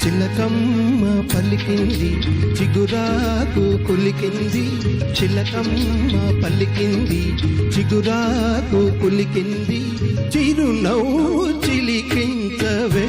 చిలకమ్మ పలికింది చిగురాకు కులికింది. చిలకమ్మ పలికింది చిగురాకు కులికింది. చిరునవ్వు చిలికించవే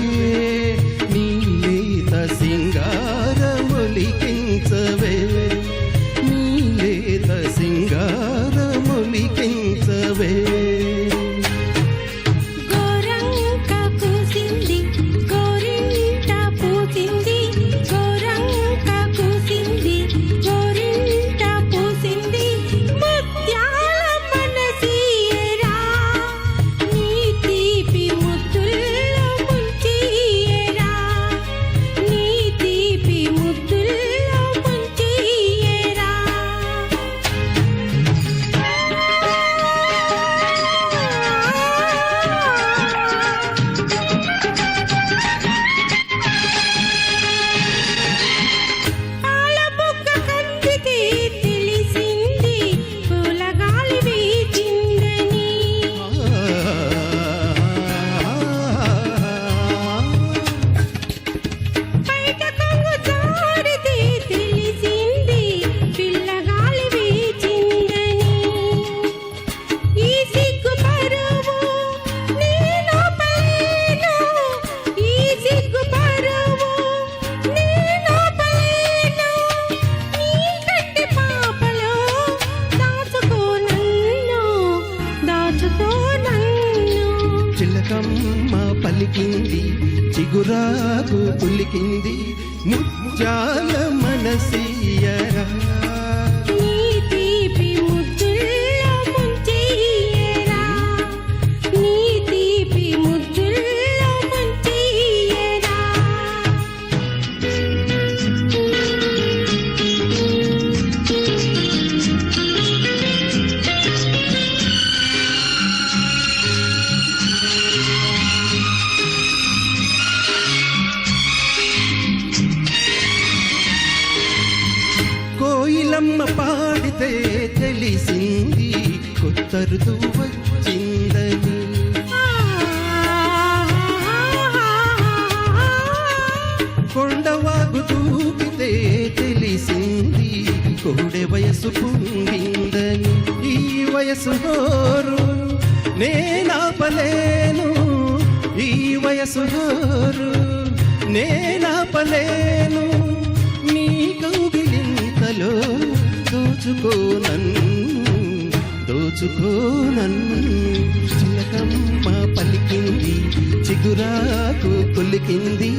పలికింది చిగురాకు పులికింది ముత్యాల మనసీయరా. పాడితే తెలిసింది కొత్త ఋతువు వచ్చిందని. కొండవాగు దూకితే తెలిసింది కోడె వయసు పొంగిందని. ఈ వయసు హోరు నేనాపలేను ఈ వయసు హోరు నేనాపలేను. దోచుకో నన్ను చిలకమ్మ పలికింది చిగురాకు కొలికింది.